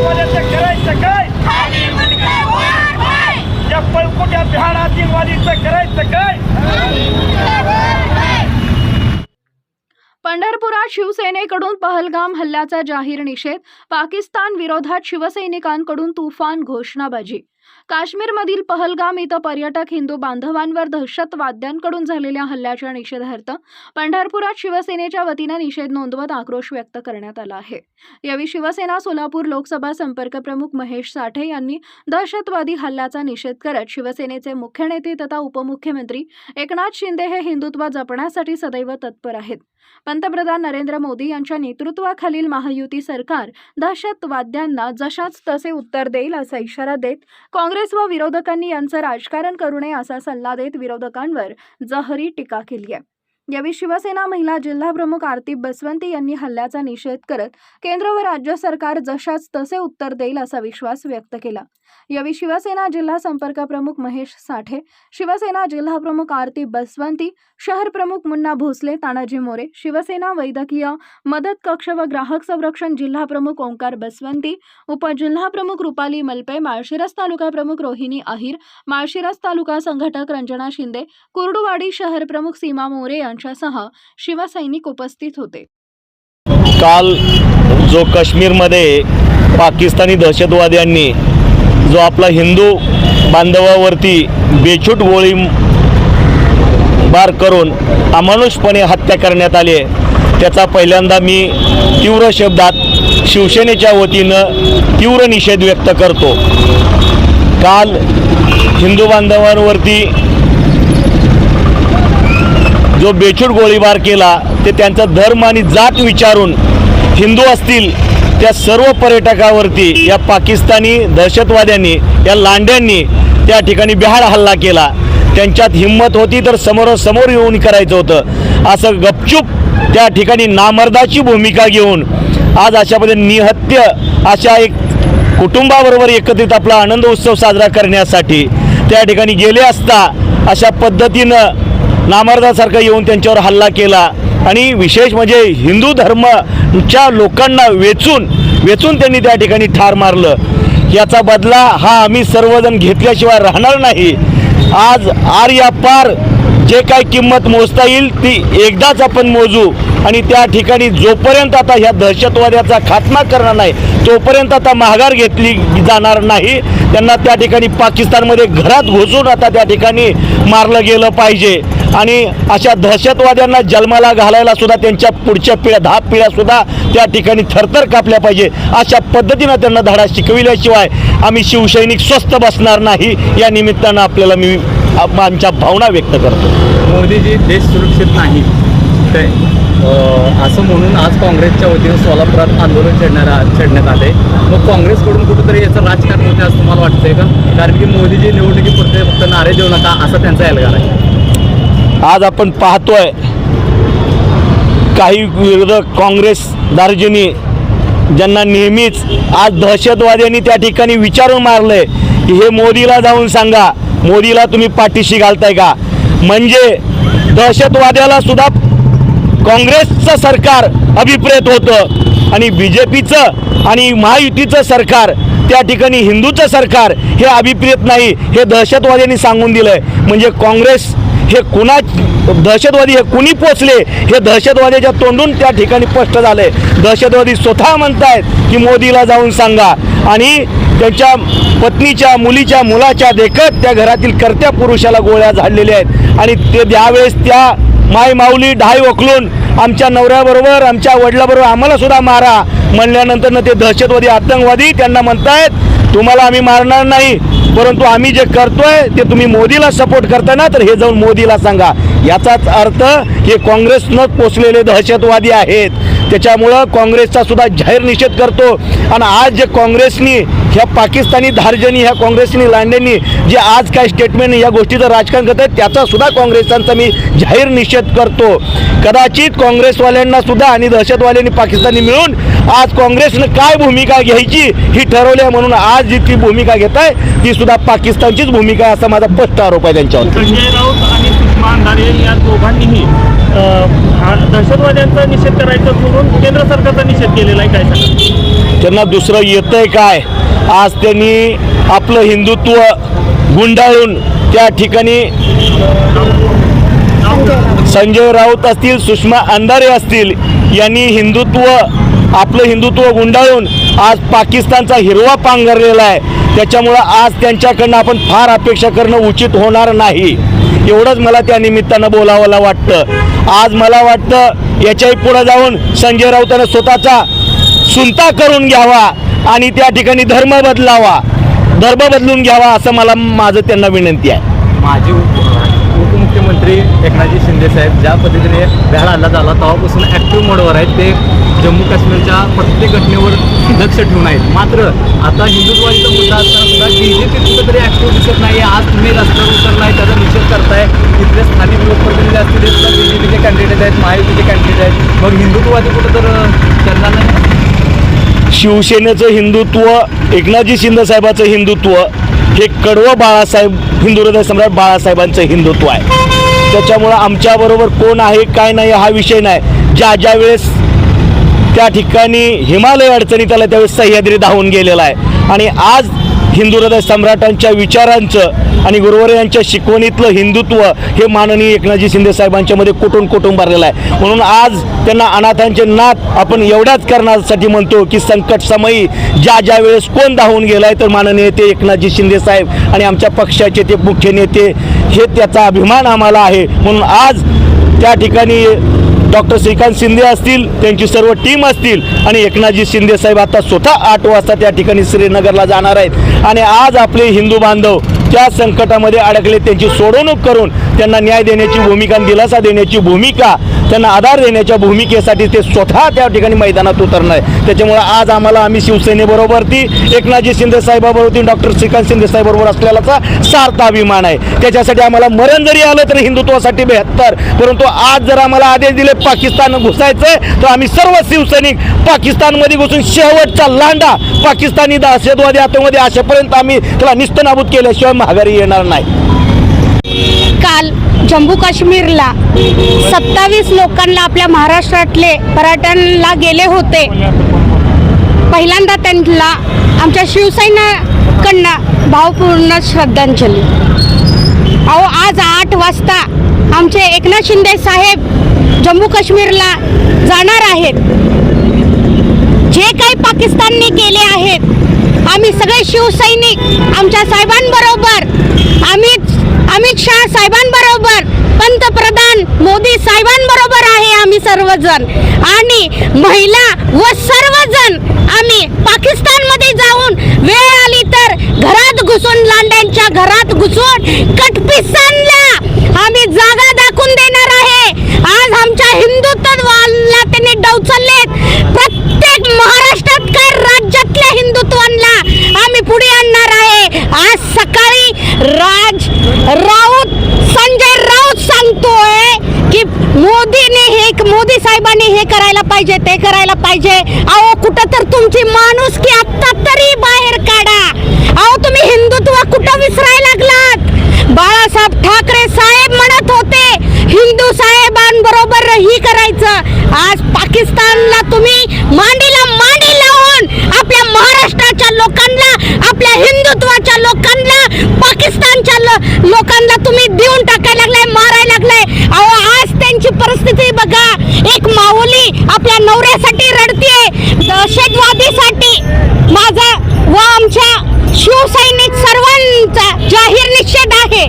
पाकिस्तानी करायचं काय? या पळकुट्या बिहार आतंकवादीचं करायचं काय? पंढरपुरात शिवसेनेकडून पहलगाम हल्ल्याचा जाहीर निषेध पाकिस्तान विरोधात शिवसैनिकांकडून तुफान घोषणाबाजी काश्मीरमधील पहलगाम इथं पर्यटक हिंदू बांधवांवर दहशतवाद्यांकडून झालेल्या हल्ल्याच्या निषेधार्थ पंढरपुरात शिवसेनेच्या वतीनं निषेध नोंदवत आक्रोश व्यक्त करण्यात आला आहे. यावेळी शिवसेना सोलापूर लोकसभा संपर्क प्रमुख महेश साठे यांनी दहशतवादी हल्ल्याचा निषेध करत शिवसेनेचे मुख्य नेते तथा उपमुख्यमंत्री एकनाथ शिंदे हे हिंदुत्व जपण्यासाठी सदैव तत्पर आहेत. पंतप्रधान नरेंद्र मोदी यांच्या नेतृत्वाखालील महायुती सरकार दहशतवाद्यांना जशाच तसे उत्तर देईल असा इशारा देत काँग्रेस व विरोधकांनी यांचं राजकारण करू नये असा सल्ला देत विरोधकांवर जहरी टीका केली आहे यावेळी शिवसेना महिला जिल्हाप्रमुख आरती बसवंती यांनी हल्ल्याचा निषेध करत केंद्र व राज्य सरकार जशाच तसे उत्तर देईल असा विश्वास व्यक्त केला. यावेळी शिवसेना जिल्हा संपर्क प्रमुख महेश साठे शिवसेना जिल्हा प्रमुख आरती बसवंती शहर प्रमुख मुन्ना भोसले तानाजी मोरे शिवसेना वैद्यकीय मदत कक्ष व ग्राहक संरक्षण जिल्हा प्रमुख ओंकार बसवंती उपजिल्हा प्रमुख रुपाली मलपे माळशिरस तालुका प्रमुख रोहिणी अहिर माळशिरस तालुका संघटक रंजना शिंदे कुर्डुवाडी शहर प्रमुख सीमा मोरे यांच्यासह शिवसैनिक उपस्थित होते. काल जो काश्मीरमध्ये पाकिस्तानी दहशतवाद्यांनी जो आपला हिंदू बांधवावरती बेछूट गोळी बार करून अमानुषपणे हत्या करण्यात आली आहे. त्याचा पहिल्यांदा मी तीव्र शब्दात शिवसेनेच्या वतीनं तीव्र निषेध व्यक्त करतो. काल हिंदू बांधवांवरती जो बेछूट गोळीबार केला ते त्यांचा धर्म आणि जात विचारून हिंदू असतील त्या सर्व पर्यटकावरती या पाकिस्तानी दहशतवाद्यांनी या लांड्यांनी त्या ठिकाणी बिहार हल्ला केला. त्यांच्यात हिंमत होती तर समोरासमोर येऊन करायचं होतं. असं गपचूप त्या ठिकाणी नामर्दाची भूमिका घेऊन आज अशा पद्धतीने निहत्य अशा एक कुटुंबाबरोबर एकत्रित आपला आनंद उत्सव साजरा करण्यासाठी त्या ठिकाणी गेले असता अशा पद्धतीनं नामर्दासारखं येऊन त्यांच्यावर हल्ला केला. आणि विशेष म्हणजे हिंदू धर्म च्या लोकांना वेचून वेचून त्यांनी त्या ठिकाणी ठार मारलं. याचा बदला हा आम्ही सर्वजण घेतल्याशिवाय राहणार नाही. आज आर या पार जे काय किंमत मोजता येईल ती एकदाच आपण मोजू. आणि त्या ठिकाणी जोपर्यंत आता ह्या दहशतवाद्याचा खात्मा करणार नाही तोपर्यंत आता माघार घेतली जाणार नाही. त्यांना त्या ठिकाणी पाकिस्तानमध्ये घरात घुसून आता त्या ठिकाणी मारलं गेलं पाहिजे. आणि अशा दहशतवाद्यांना जन्माला घालायला सुद्धा त्यांच्या पुढच्या पिढ्या दहा पिढ्यासुद्धा त्या ठिकाणी थरथर कापल्या पाहिजे. अशा पद्धतीनं त्यांना धडा शिकविल्याशिवाय आम्ही शिवसैनिक स्वस्थ बसणार नाही. या निमित्तानं आपल्याला मी आमच्या भावना व्यक्त करतो. मोदीजी देश सुरक्षित नाही. ते असं म्हणून आज काँग्रेसच्या वतीनं सोलापुरात आंदोलन छेडण्यात छेडण्यात आले. मग काँग्रेसकडून कुठंतरी याचं राजकारण होते असं तुम्हाला वाटतंय का? कारण की मोदीजी निवडणुकीपुरते फक्त नारे देऊ नका असा त्यांचा एल्गार आहे. आज आपण पाहतोय काही विरोधक काँग्रेस दार्जिनी ज्यांना नेहमीच आज दहशतवाद्यांनी त्या ठिकाणी विचारून मारलंय की हे मोदीला जाऊन सांगा. मोदीला तुम्ही पाठीशी घालताय का? म्हणजे दहशतवाद्याला सुद्धा काँग्रेसचं सरकार अभिप्रेत होतं आणि बी जे पीचं आणि महायुतीचं सरकार त्या ठिकाणी हिंदूचं सरकार हे अभिप्रेत नाही हे दहशतवाद्यांनी सांगून दिलंय. म्हणजे काँग्रेस हे कुणा दहशतवादी हे कुणी पोचले? हे दहशतवाद्याच्या तोंडून त्या ठिकाणी स्पष्ट झालंय. दहशतवादी स्वतः म्हणतायत की मोदीला जाऊन सांगा. आणि त्यांच्या पत्नीच्या मुलीच्या मुलाच्या देखत त्या घरातील कर्त्या पुरुषाला गोळ्या झाडलेल्या आहेत. आणि ते त्यावेळेस त्या माय माऊली ढाय वकलून आमच्या नवऱ्याबरोबर आमच्या वडिलाबरोबर आम्हाला सुद्धा मारा म्हणल्यानंतर ते दहशतवादी आतंकवादी त्यांना म्हणतायत तुम्हाला आम्ही मारणार नाही. परंतु आम्ही जे करतोय ते तुम्ही मोदीला सपोर्ट करताना तर हे जाऊन मोदीला सांगा. याचाच अर्थ हे काँग्रेसनं पोचलेले दहशतवादी आहेत. त्याच्यामुळं काँग्रेसचा सुद्धा जाहीर निषेध करतो. आणि आज जे काँग्रेसनी ह्या पाकिस्तानी धार्जनी ह्या काँग्रेसनी लांडेंनी जे आज काय स्टेटमेंट या गोष्टीचं राजकारण करत आहेत त्याचा सुद्धा काँग्रेसांचा मी जाहीर निषेध करतो. कदाचित काँग्रेसवाल्यांना सुद्धा आणि दहशतवाद्यांनी पाकिस्तानी मिळून आज काँग्रेसनं काय भूमिका घ्यायची ही ठरवली आहे म्हणून आज जी ती भूमिका घेत आहे ती सुद्धा पाकिस्तानचीच भूमिका आहे असा माझा स्पष्ट आरोप आहे त्यांच्यावर. संजय राऊत आणि सुषमा अंधारे या दोघांनीही हा- दहशतवाद्यांचा निषेध करायचा म्हणून केंद्र सरकारचा निषेध केलेला आहे काय सांगा त्यांना दुसरं येतंय काय? आज त्यांनी आपलं हिंदुत्व गुंडाळून त्या ठिकाणी संजय राऊत असतील सुषमा अंधारे असतील यांनी हिंदुत्व आपलं हिंदुत्व गुंडाळून आज पाकिस्तानचा हिरवा पांघरलेला आहे. त्याच्यामुळं आज त्यांच्याकडनं आपण फार अपेक्षा करणं उचित होणार नाही. एवढंच मला त्या निमित्तानं बोलावं वाटतं. आज मला वाटतं याच्याही पुढं जाऊन संजय राऊतानं स्वतःचा सुनता करून घ्यावा आणि त्या ठिकाणी धर्म बदलावा. धर्म बदलून घ्यावा असं मला माझं त्यांना विनंती आहे. माझी मुख्यमंत्री एकनाथजी शिंदे साहेब ज्या पद्धतीने बेहाड हल्ला झाला तेव्हापासून ॲक्टिव्ह मोडवर आहेत ते जम्मू काश्मीरच्या प्रत्येक घटनेवर लक्ष ठेवून आहेत. मात्र आता हिंदुत्वाचा मुद्दा असताना सुद्धा बी जे पी कुठेतरी ॲक्टिव्ह दिसत नाही आज तुम्ही रस्त्यावर उतरलाय त्याचा निषेध करताय. इथले स्थानिक लोकप्रतिनिधी असतील ते सुद्धा बी जे पीचे कॅन्डिडेट आहेत महायुतीचे कॅन्डिडेट आहेत. मग हिंदुत्ववादी कुठं तर त्यांना नाही? शिवसेनेचं हिंदुत्व एकनाथजी शिंदे साहेबाचं हिंदुत्व हे कडवं बाळासाहेब हिंदू हृदय सम्राट बाळासाहेबांचं हिंदुत्व आहे. त्याच्यामुळं आमच्याबरोबर कोण आहे काय नाही हा विषय नाही. ज्या ज्या वेळेस त्या ठिकाणी हिमालय अडचणीत आलं त्यावेळेस सह्याद्री धावून गेलेला आहे. आणि आज हिंदू हृदय सम्राटांच्या विचारांचं आणि गुरुवार यांच्या शिकवणीतलं हिंदुत्व हे माननीय एकनाथजी शिंदे साहेबांच्यामध्ये कुठून कुठून भरलेलं आहे. म्हणून आज त्यांना अनाथांचे नाथ आपण एवढ्याच करण्यासाठी म्हणतो की संकट समयी ज्या ज्या वेळेस कोण धावून गेलाय तर माननीय ते एकनाथजी शिंदे साहेब आणि आमच्या पक्षाचे ते मुख्य नेते हे त्याचा अभिमान आम्हाला आहे. म्हणून आज त्या ठिकाणी डॉक्टर श्रीकांत शिंदे असतील त्यांची सर्व टीम असतील आणि एकनाथजी शिंदे साहेब आता स्वतः आठ वाजता त्या ठिकाणी श्रीनगरला जाणार आहेत. आणि आज आपले हिंदू बांधव त्या संकटामध्ये अडकले त्यांची सोडवणूक करून त्यांना न्याय देण्याची भूमिका दिलासा देण्याची भूमिका त्यांना आधार देण्याच्या भूमिकेसाठी ते स्वतः त्या ठिकाणी मैदानात उतरणार आहे. त्याच्यामुळे आज आम्हाला आम्ही शिवसेनेबरोबर ती एकनाथजी शिंदे साहेबाबरोबर डॉक्टर श्रीकांत शिंदे साहेबाबरोबर असलेलाचा सार्थ अभिमान आहे. त्याच्यासाठी आम्हाला मरण जरी आलं तरी हिंदुत्वासाठी बेहत्तर परंतु आज जर आम्हाला आदेश दिले पाकिस्तान आहे तर आम्ही सर्व शिवसैनिक पाकिस्तानमध्ये घुसून शेवटचा लांडा पाकिस्तानी दहशतवादी आतंकवादी अशापर्यंत आम्ही त्याला निस्तनाबूत केल्याशिवाय माघारी येणार नाही. काल जम्मू काश्मीरला सत्तावीस लोकांना आपल्या महाराष्ट्रातले पर्यटनला गेले होते. पहिल्यांदा त्यांना आमच्या शिवसेनाकडनं भावपूर्ण श्रद्धांजली. अहो आज आठ वाजता आमचे एकनाथ शिंदे साहेब जम्मू काश्मीरला जाणार आहेत. जे काही पाकिस्तानने केले आहेत आम्ही सगळे शिवसैनिक आमच्या साहेबांबरोबर आम्ही अमित शहा साहेबांबरोबर पंतप्रधान मोदी साहेबांबरोबर आहे आम्ही सर्वजण. आणि महिला व सर्वजण आम्ही पाकिस्तानमध्ये जाऊन वेळ आली तर घरात घुसून लांड्यांच्या घरात घुसून कटपिस्तानला आम्ही जागा दाखवून देणार आहे. आज आमच्या हिंदुत्वाला त्यांनी डवचललेत. प्रत्येक महाराष्ट्रात काय राज्यातल्या हिंदुत्वांना आम्ही पुढे आणणार आहे? आज सकाळी राज राऊत संजय राऊत सांगतोय की मोदीने हे मोदी साहेबांनी हे करायला पाहिजे ते करायला पाहिजे. अहो कुठं तर तुमची माणूस की आत्ता तरी बाहेर काढा. अहो तुम्ही हिंदुत्व कुठं विसरायला लागलात? बाळासाहेब ठाकरे साहेब म्हणत होते हिंदू साहेबांबरोबर ही करायचं. आज पाकिस्तानला तुम्ही मांडीला मांडी लावून आपल्या महाराष्ट्राच्या लोकांना आपल्या हिंदुत्वाच्या लोक पाकिस्तानच्या लोकांना तुम्ही देऊन टाकायला लागलाय मारायला लागलाय. अहो आज त्यांची परिस्थिती बघा. एक माऊली आपल्या नवऱ्यासाठी रडतीये. दहशतवादीसाठी. माझा व आमच्या शिवसैनिक सर्वांचा जाहीर निषेध आहे.